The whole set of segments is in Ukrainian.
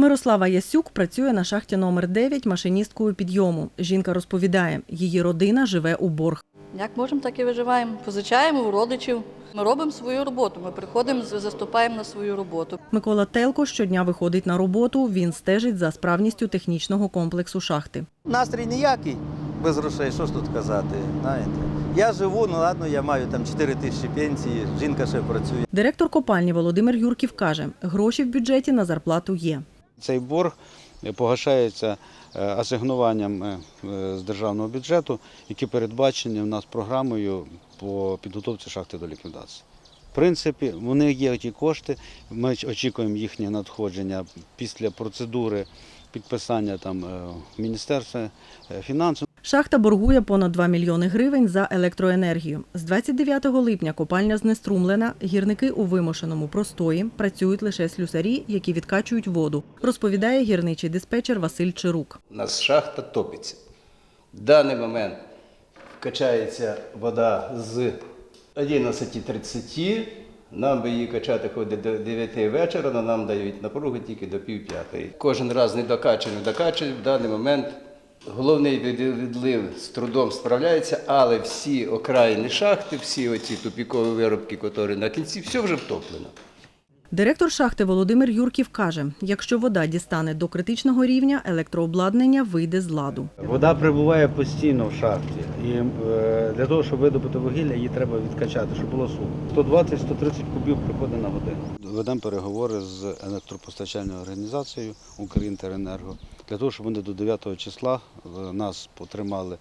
Мирослава Ясюк працює на шахті номер 9 машиністкою підйому. Жінка розповідає, її родина живе у борг. Як можемо, так і виживаємо. Позичаємо у родичів. Ми робимо свою роботу. Ми приходимо, заступаємо на свою роботу. Микола Телко щодня виходить на роботу. Він стежить за справністю технічного комплексу шахти. Настрій ніякий без грошей, що ж тут казати, знаєте. Я живу, ну ладно, я маю там 4 тисячі пенсії, жінка ще працює. Директор копальні Володимир Юрків каже, гроші в бюджеті на зарплату є. Цей борг погашається е, асигнуванням е, е, з державного бюджету, які передбачені в нас програмою по підготовці шахти до ліквідації. В принципі, вони є ті кошти. Ми очікуємо їхнє надходження після процедури підписання там Міністерства фінансів. Шахта боргує понад 2 мільйони гривень за електроенергію. З 29 липня копальня знеструмлена. Гірники у вимушеному простої працюють лише слюсарі, які відкачують воду, розповідає гірничий диспетчер Василь Чирук. У нас шахта топиться. В даний момент качається вода з 11.30. Нам би її качати ходить до 9 вечора, але нам дають напругу тільки до пів п'ятої. Кожен раз не докачуємо, докачуємо. В даний момент головний відлив з трудом справляється, але всі окраїни шахти, всі оці тупікові виробки, які на кінці, все вже втоплено. Директор шахти Володимир Юрків каже, якщо вода дістане до критичного рівня, електрообладнання вийде з ладу. Вода прибуває постійно в шахті, і е, для того, щоб видобути вугілля, її треба відкачати, щоб було сухо. 120-130 кубів приходить на годину. Ведемо переговори з електропостачальною організацією Укрінтеренерго для того, щоб вони до 9 числа е, нас потримали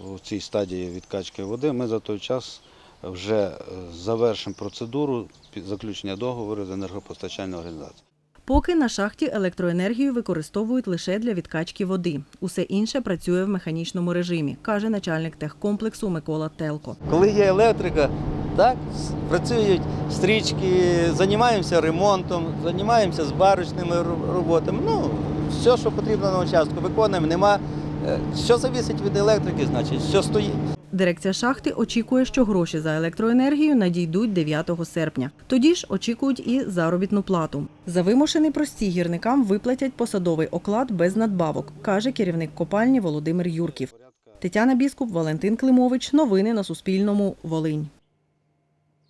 у цій стадії відкачки води. Ми за той час вже е, завершимо процедуру під- заключення договору з енергопостачальною організацією. Поки на шахті електроенергію використовують лише для відкачки води. Усе інше працює в механічному режимі, каже начальник техкомплексу Микола Телко. Коли є електрика, так, працюють стрічки, займаємося ремонтом, займаємося збарочними ро- роботами. Ну, все, що потрібно на участку, виконуємо. Нема. е, Що завісить від електрики, значить, що стоїть. Дирекція шахти очікує, що гроші за електроенергію надійдуть 9 серпня. Тоді ж очікують і заробітну плату. За вимушений простій гірникам виплатять посадовий оклад без надбавок, каже керівник копальні Володимир Юрків. Тетяна Біскуп, Валентин Климович. Новини на Суспільному. Волинь.